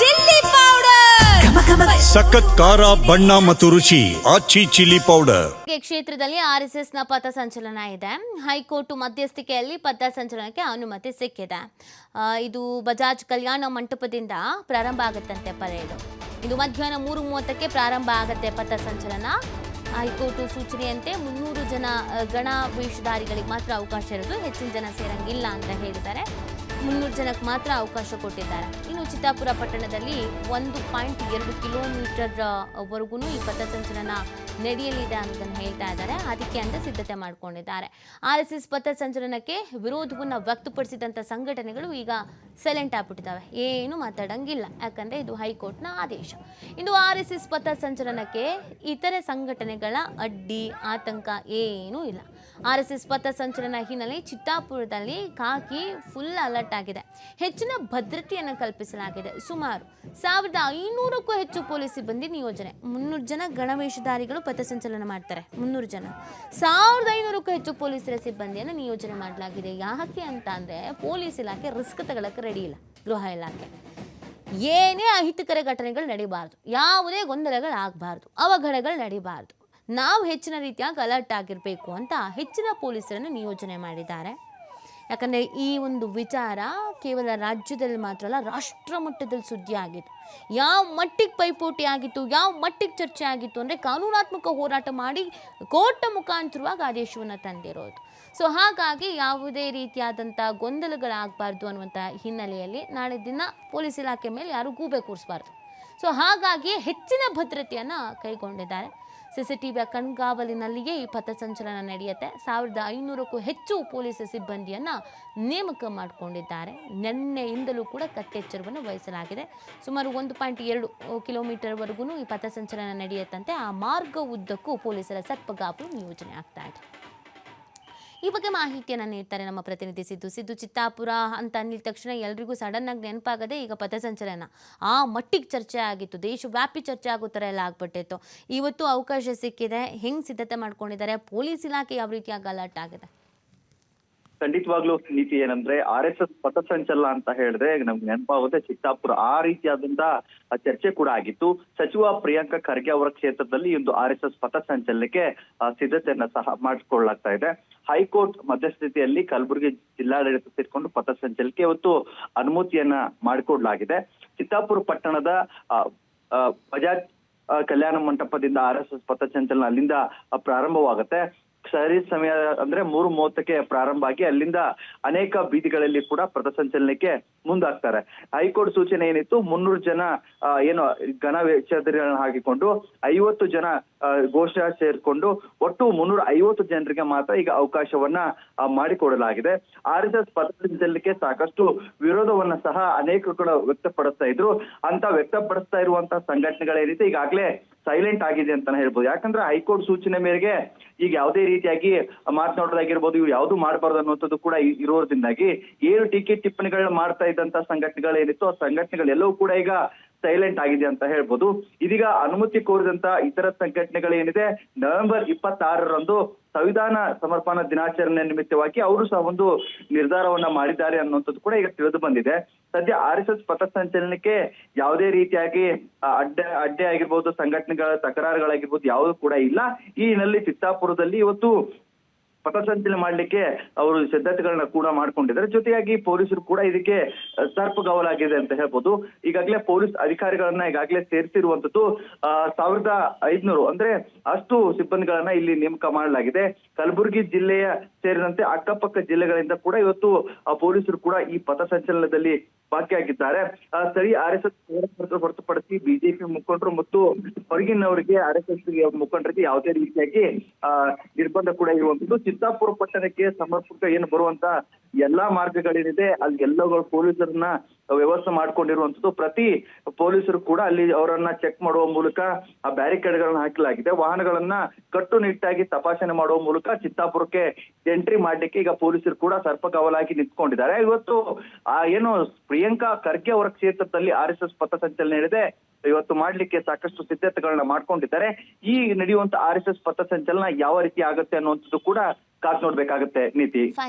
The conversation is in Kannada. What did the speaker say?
Chilli powder! ಸಖತ್ ಖಾರ ಬಣ್ಣ ಮತ್ತು ರುಚಿ ಆಚಿ ಚಿಲ್ಲಿ ಪೌಡರ್. ಈ ಕ್ಷೇತ್ರದಲ್ಲಿ ಆರ್ ಎಸ್ ಎಸ್ನ ಪಥಸಂಚಲನ ಇದೆ. ಹೈಕೋರ್ಟ್ ಮಧ್ಯಸ್ಥಿಕೆಯಲ್ಲಿ ಪಥಸಂಚಲನಕ್ಕೆ ಅನುಮತಿ ಸಿಕ್ಕಿದೆ. ಇದು ಬಜಾಜ್ ಕಲ್ಯಾಣ ಮಂಟಪದಿಂದ ಪ್ರಾರಂಭ ಆಗುತ್ತಂತೆ ಪರೇಡು. ಇದು ಮಧ್ಯಾಹ್ನ ಮೂರು ಮೂವತ್ತಕ್ಕೆ ಪ್ರಾರಂಭ ಆಗುತ್ತೆ ಪಥಸಂಚಲನ ಹೈಕೋರ್ಟ್ ಸೂಚನೆಯಂತೆ ಮುನ್ನೂರು ಜನ ಗಣ ವೇಷಧಾರಿಗಳಿಗೆ ಮಾತ್ರ ಅವಕಾಶ ಇರೋದು. ಹೆಚ್ಚಿನ ಜನ ಸೇರಂಗಿಲ್ಲ ಅಂತ ಹೇಳಿದ್ದಾರೆ. ಮುನ್ನೂರು ಜನಕ್ಕೆ ಮಾತ್ರ ಅವಕಾಶ ಕೊಟ್ಟಿದ್ದಾರೆ. ಇನ್ನು ಚಿತ್ತಾಪುರ ಪಟ್ಟಣದಲ್ಲಿ ಒಂದು ಪಾಯಿಂಟ್ ಎರಡು ಕಿಲೋಮೀಟರ್ ವರೆಗೂ ಈ ಪಥಸಂಚಲನ ನಡೆಯಲಿದೆ ಅಂತ ಹೇಳ್ತಾ ಇದ್ದಾರೆ. ಅದಕ್ಕೆ ಅಂತ ಸಿದ್ಧತೆ ಮಾಡಿಕೊಂಡಿದ್ದಾರೆ. ಆರ್ ಎಸ್ ಎಸ್ ಪಥಸಂಚಲನಕ್ಕೆ ವಿರೋಧವನ್ನು ವ್ಯಕ್ತಪಡಿಸಿದಂಥ ಸಂಘಟನೆಗಳು ಈಗ ಸೈಲೆಂಟ್ ಆಗ್ಬಿಟ್ಟಿದ್ದಾವೆ. ಏನು ಮಾತಾಡಂಗಿಲ್ಲ. ಯಾಕಂದ್ರೆ ಇದು ಹೈಕೋರ್ಟ್ನ ಆದೇಶ. ಇಂದು ಆರ್ ಎಸ್ ಎಸ್ ಪಥಸಂಚಲನಕ್ಕೆ ಇತರೆ ಸಂಘಟನೆಗಳ ಅಡ್ಡಿ, ಆತಂಕ ಏನೂ ಇಲ್ಲ. ಆರ್ ಎಸ್ ಎಸ್ ಪಥಸಂಚಲನ ಹಿನ್ನೆಲೆ ಚಿತ್ತಾಪುರದಲ್ಲಿ ಕಾಕಿ ಫುಲ್ ಅಲರ್ಟ್ ಆಗಿದೆ. ಹೆಚ್ಚಿನ ಭದ್ರತೆಯನ್ನು ಕಲ್ಪಿಸಲಾಗಿದೆ. ಸುಮಾರು ಸಾವಿರದ ಐನೂರಕ್ಕೂ ಹೆಚ್ಚು ಪೊಲೀಸ್ ಸಿಬ್ಬಂದಿ ನಿಯೋಜನೆ. ಮುನ್ನೂರು ಜನ ಗಣವೇಷಧಾರಿಗಳು ಪಥಸಂಚಲನ ಮಾಡ್ತಾರೆ. ಮುನ್ನೂರು ಜನ. ಸಾವಿರದ ಐನೂರಕ್ಕೂ ಹೆಚ್ಚು ಪೊಲೀಸರ ಸಿಬ್ಬಂದಿಯನ್ನು ನಿಯೋಜನೆ ಮಾಡಲಾಗಿದೆ. ಯಾಕೆ ಅಂತ ಅಂದರೆ ಪೊಲೀಸ್ ಇಲಾಖೆ ರಿಸ್ಕ್ ತಗೊಳ್ಳೋಕೆ ರೆಡಿ ಇಲ್ಲ. ಗೃಹ ಇಲಾಖೆ. ಏನೇ ಅಹಿತಕರ ಘಟನೆಗಳು ನಡೀಬಾರ್ದು. ಯಾವುದೇ ಗೊಂದಲಗಳಾಗಬಾರ್ದು. ಅವಘಡಗಳು ನಡೀಬಾರ್ದು. ನಾವು ಹೆಚ್ಚಿನ ರೀತಿಯಾಗಿ ಅಲರ್ಟ್ ಆಗಿರಬೇಕು ಅಂತ ಹೆಚ್ಚಿನ ಪೊಲೀಸರನ್ನು ನಿಯೋಜನೆ ಮಾಡಿದ್ದಾರೆ. ಯಾಕಂದರೆ ಈ ಒಂದು ವಿಚಾರ ಕೇವಲ ರಾಜ್ಯದಲ್ಲಿ ಮಾತ್ರ ಅಲ್ಲ, ರಾಷ್ಟ್ರ ಮಟ್ಟದಲ್ಲಿ ಸುದ್ದಿ ಆಗಿತ್ತು. ಯಾವ ಮಟ್ಟಿಗೆ ಪೈಪೋಟಿ ಆಗಿತ್ತು, ಯಾವ ಮಟ್ಟಿಗೆ ಚರ್ಚೆ ಆಗಿತ್ತು ಅಂದರೆ ಕಾನೂನಾತ್ಮಕ ಹೋರಾಟ ಮಾಡಿ ಕೋರ್ಟ್ ಮುಖಾಂತರವಾಗಿ ಆದೇಶವನ್ನು ತಂದಿರೋದು. ಸೊ ಹಾಗಾಗಿ ಯಾವುದೇ ರೀತಿಯಾದಂಥ ಗೊಂದಲಗಳಾಗಬಾರ್ದು ಅನ್ನುವಂಥ ಹಿನ್ನೆಲೆಯಲ್ಲಿ ನಾಳೆ ದಿನ ಪೊಲೀಸ್ ಇಲಾಖೆ ಮೇಲೆ ಯಾರೂ ಗೂಬೆ ಕೂರಿಸಬಾರ್ದು. ಸೊ ಹಾಗಾಗಿ ಹೆಚ್ಚಿನ ಭದ್ರತೆಯನ್ನು ಕೈಗೊಂಡಿದ್ದಾರೆ. ಸಿ ಸಿ ಟಿ ಕಣ್ಗಾವಲಿನಲ್ಲಿಯೇ ಈ ಪಥಸಂಚಲನ ನಡೆಯುತ್ತೆ. ಸಾವಿರದ ಐನೂರಕ್ಕೂ ಹೆಚ್ಚು ಪೊಲೀಸ್ ಸಿಬ್ಬಂದಿಯನ್ನು ನೇಮಕ ಮಾಡಿಕೊಂಡಿದ್ದಾರೆ. ನಿನ್ನೆಯಿಂದಲೂ ಕೂಡ ಕಟ್ಟೆಚ್ಚರವನ್ನು ವಹಿಸಲಾಗಿದೆ. ಸುಮಾರು ಒಂದು ಪಾಯಿಂಟ್ ಎರಡು ಕಿಲೋಮೀಟರ್ವರೆಗೂ ಈ ಪಥಸಂಚಲನ ನಡೆಯುತ್ತಂತೆ. ಆ ಮಾರ್ಗ ಉದ್ದಕ್ಕೂ ಪೊಲೀಸರ ಸರ್ಪಗಾಪು ನಿಯೋಜನೆ ಆಗ್ತಾ ಇದೆ. ಈ ಬಗ್ಗೆ ಮಾಹಿತಿಯನ್ನು ನೀಡ್ತಾರೆ ನಮ್ಮ ಪ್ರತಿನಿಧಿ ಸಿದ್ದು. ಸಿದ್ದು ಚಿತ್ತಾಪುರ ಅಂತ ಅಂದಿದ ತಕ್ಷಣ ಎಲ್ರಿಗೂ ಸಡನ್ ಆಗಿ ನೆನಪಾಗದೆ ಈಗ ಪಥಸಂಚಲನ ಆ ಮಟ್ಟಿಗೆ ಚರ್ಚೆ ಆಗಿತ್ತು. ದೇಶವ್ಯಾಪಿ ಚರ್ಚೆ ಆಗೋ ಥರ ಎಲ್ಲ ಆಗ್ಬಿಟ್ಟಿತ್ತು. ಇವತ್ತು ಅವಕಾಶ ಸಿಕ್ಕಿದೆ. ಹೆಂಗೆ ಸಿದ್ಧತೆ ಮಾಡ್ಕೊಂಡಿದ್ದಾರೆ? ಪೊಲೀಸ್ ಇಲಾಖೆ ಯಾವ ರೀತಿಯಾಗಿ ಅಲರ್ಟ್ ಆಗಿದೆ? ಖಂಡಿತವಾಗ್ಲೂ ನೀತಿ ಏನಂದ್ರೆ ಆರ್ ಎಸ್ ಎಸ್ ಪಥಸಂಚಲನ ಅಂತ ಹೇಳಿದ್ರೆ ನಮ್ಗೆ ನೆನಪಾಗುತ್ತೆ ಚಿತ್ತಾಪುರ. ಆ ರೀತಿಯಾದಂತ ಚರ್ಚೆ ಕೂಡ ಆಗಿತ್ತು. ಸಚಿವ ಪ್ರಿಯಾಂಕಾ ಖರ್ಗೆ ಅವರ ಕ್ಷೇತ್ರದಲ್ಲಿ ಒಂದು ಆರ್ ಎಸ್ ಎಸ್ ಪಥಸಂಚಲನಕ್ಕೆ ಸಿದ್ಧತೆಯನ್ನ ಸಹ ಮಾಡಿಕೊಳ್ಳಲಾಗ್ತಾ ಇದೆ. ಹೈಕೋರ್ಟ್ ಮಧ್ಯಸ್ಥಿತಿಯಲ್ಲಿ ಕಲಬುರಗಿ ಜಿಲ್ಲಾಡಳಿತ ಸೇರಿಕೊಂಡು ಪಥಸಂಚಲನಕ್ಕೆ ಇವತ್ತು ಅನುಮತಿಯನ್ನ ಮಾಡಿಕೊಡಲಾಗಿದೆ. ಚಿತ್ತಾಪುರ ಪಟ್ಟಣದ ಬಜಾಜ್ ಕಲ್ಯಾಣ ಮಂಟಪದಿಂದ ಆರ್ ಎಸ್ ಎಸ್ ಪಥಸಂಚಲನ ಅಲ್ಲಿಂದ ಪ್ರಾರಂಭವಾಗುತ್ತೆ. ಸರಿ ಸಮಯ ಅಂದ್ರೆ ಮೂರು ಮೂವತ್ತಕ್ಕೆ ಪ್ರಾರಂಭ ಆಗಿ ಅಲ್ಲಿಂದ ಅನೇಕ ಬೀದಿಗಳಲ್ಲಿ ಕೂಡ ಪಥಸಂಚಲನಕ್ಕೆ ಮುಂದಾಗ್ತಾರೆ. ಹೈಕೋರ್ಟ್ ಸೂಚನೆ ಏನಿತ್ತು? ಮುನ್ನೂರು ಜನ ಏನು, ಘನ ವೇಷಧಾರಿಗಳನ್ನ ಹಾಕಿಕೊಂಡು ಐವತ್ತು ಜನ ಘೋಷ ಸೇರಿಕೊಂಡು ಒಟ್ಟು ಮುನ್ನೂರ ಐವತ್ತು ಜನರಿಗೆ ಮಾತ್ರ ಈಗ ಅವಕಾಶವನ್ನ ಮಾಡಿಕೊಡಲಾಗಿದೆ. ಆರ್ ಎಸ್ ಎಸ್ ಪಥಸಂಚಲನಕ್ಕೆ ಸಾಕಷ್ಟು ವಿರೋಧವನ್ನ ಸಹ ಅನೇಕ ಕೂಡ ವ್ಯಕ್ತಪಡಿಸ್ತಾ ಇದ್ರು. ಅಂತ ವ್ಯಕ್ತಪಡಿಸ್ತಾ ಇರುವಂತಹ ಸಂಘಟನೆಗಳೇನಿದೆ, ಈಗಾಗಲೇ ಸೈಲೆಂಟ್ ಆಗಿದೆ ಅಂತಾನೆ ಹೇಳ್ಬೋದು. ಯಾಕಂದ್ರೆ ಹೈಕೋರ್ಟ್ ಸೂಚನೆ ಮೇರೆಗೆ ಈಗ ಯಾವುದೇ ರೀತಿಯಾಗಿ ಮಾತನಾಡೋದಾಗಿರ್ಬೋದು ಇವ್ರು ಯಾವ್ದು ಮಾಡಬಾರ್ದು ಅನ್ನುವಂಥದ್ದು ಕೂಡ ಇರೋದ್ರಿಂದಾಗಿ ಏನು ಟೀಕೆ ಟಿಪ್ಪಣಿಗಳನ್ನ ಮಾಡ್ತಾ ಇದ್ದಂತ ಸಂಘಟನೆಗಳೇನಿತ್ತು ಆ ಸಂಘಟನೆಗಳೆಲ್ಲವೂ ಕೂಡ ಈಗ ಸೈಲೆಂಟ್ ಆಗಿದೆ ಅಂತ ಹೇಳ್ಬೋದು. ಇದೀಗ ಅನುಮತಿ ಕೋರಿದಂತ ಇತರ ಸಂಘಟನೆಗಳೇನಿದೆ, ನವೆಂಬರ್ ಇಪ್ಪತ್ತಾರರಂದು ಸಂವಿಧಾನ ಸಮರ್ಪಣಾ ದಿನಾಚರಣೆ ನಿಮಿತ್ತವಾಗಿ ಅವರು ಸಹ ಒಂದು ನಿರ್ಧಾರವನ್ನ ಮಾಡಿದ್ದಾರೆ ಅನ್ನುವಂಥದ್ದು ಕೂಡ ಈಗ ತಿಳಿದು ಬಂದಿದೆ. ಸದ್ಯ ಆರ್ ಎಸ್ ಎಸ್ ಪಥಸಂಚಲನಕ್ಕೆ ಯಾವುದೇ ರೀತಿಯಾಗಿ ಅಡ್ಡ, ಅಡ್ಡೆ ಆಗಿರ್ಬೋದು, ಸಂಘಟನೆಗಳ ತಕರಾರುಗಳಾಗಿರ್ಬೋದು ಯಾವುದು ಕೂಡ ಇಲ್ಲ. ಈ ಹಿನ್ನೆಲೆಯಲ್ಲಿ ಚಿತ್ತಾಪುರದಲ್ಲಿ ಇವತ್ತು ಪಥಸಂಚಲನೆ ಮಾಡ್ಲಿಕ್ಕೆ ಅವರು ಸಿದ್ಧತೆಗಳನ್ನ ಕೂಡ ಮಾಡ್ಕೊಂಡಿದ್ದಾರೆ. ಜೊತೆಯಾಗಿ ಪೊಲೀಸರು ಕೂಡ ಇದಕ್ಕೆ ಆ, ಸರ್ಪಗಾವಲಾಗಿದೆ ಅಂತ ಹೇಳ್ಬೋದು. ಈಗಾಗಲೇ ಪೊಲೀಸ್ ಅಧಿಕಾರಿಗಳನ್ನ ಈಗಾಗಲೇ ಸೇರಿಸಿರುವಂತದ್ದು ಸಾವಿರದ ಐದ್ನೂರು. ಅಂದ್ರೆ ಅಷ್ಟು ಸಿಬ್ಬಂದಿಗಳನ್ನ ಇಲ್ಲಿ ನೇಮಕ ಮಾಡಲಾಗಿದೆ. ಕಲಬುರಗಿ ಜಿಲ್ಲೆಯ ಸೇರಿದಂತೆ ಅಕ್ಕಪಕ್ಕ ಜಿಲ್ಲೆಗಳಿಂದ ಕೂಡ ಇವತ್ತು ಪೊಲೀಸರು ಕೂಡ ಈ ಪಥಸಂಚಲನದಲ್ಲಿ ಭಾಗಿಯಾಗಿದ್ದಾರೆ ಆ, ಸ್ಥಳೀಯ ಆರ್ ಎಸ್ ಎಸ್ ಹೊರತುಪಡಿಸಿ ಬಿಜೆಪಿ ಮುಖಂಡರು ಮತ್ತು ಹೊರಗಿನವರಿಗೆ ಆರ್ ಎಸ್ ಎಸ್ ಮುಖಂಡರಿಗೆ ಯಾವುದೇ ರೀತಿಯಾಗಿ ನಿರ್ಬಂಧ ಕೂಡ ಇರುವಂತದ್ದು ಚಿತ್ತಾಪುರ ಪಟ್ಟಣಕ್ಕೆ ಸಮರ್ಪಕ ಏನು ಬರುವಂತ ಎಲ್ಲಾ ಮಾರ್ಗಗಳೇನಿದೆ ಅಲ್ಲಿ ಎಲ್ಲಗಳು ಪೊಲೀಸರನ್ನ ವ್ಯವಸ್ಥೆ ಮಾಡ್ಕೊಂಡಿರುವಂತದ್ದು ಪ್ರತಿ ಪೊಲೀಸರು ಕೂಡ ಅಲ್ಲಿ ಅವರನ್ನ ಚೆಕ್ ಮಾಡುವ ಮೂಲಕ ಆ ಬ್ಯಾರಿಕೇಡ್ಗಳನ್ನ ಹಾಕಲಾಗಿದೆ. ವಾಹನಗಳನ್ನ ಕಟ್ಟುನಿಟ್ಟಾಗಿ ತಪಾಸಣೆ ಮಾಡುವ ಮೂಲಕ ಚಿತ್ತಾಪುರಕ್ಕೆ ಎಂಟ್ರಿ ಮಾಡ್ಲಿಕ್ಕೆ ಈಗ ಪೊಲೀಸರು ಕೂಡ ಸರ್ಪಗಾವಲಾಗಿ ನಿಂತ್ಕೊಂಡಿದ್ದಾರೆ. ಇವತ್ತು ಆ ಏನು ಪ್ರಿಯಾಂಕಾ ಖರ್ಗೆ ಅವರ ಕ್ಷೇತ್ರದಲ್ಲಿ ಆರ್ ಎಸ್ ಎಸ್ ಪಥಸಂಚಲನ ಇದೆ ಇವತ್ತು ಮಾಡ್ಲಿಕ್ಕೆ ಸಾಕಷ್ಟು ಸಿದ್ಧತೆಗಳನ್ನ ಮಾಡ್ಕೊಂಡಿದ್ದಾರೆ. ಈ ನಡೆಯುವಂತ ಆರ್ ಎಸ್ ಎಸ್ ಪಥಸಂಚಲನ ಯಾವ ರೀತಿ ಆಗುತ್ತೆ ಅನ್ನುವಂಥದ್ದು ಕೂಡ ಕಾದ್ ನೋಡ್ಬೇಕಾಗತ್ತೆ, ನೀತಿ.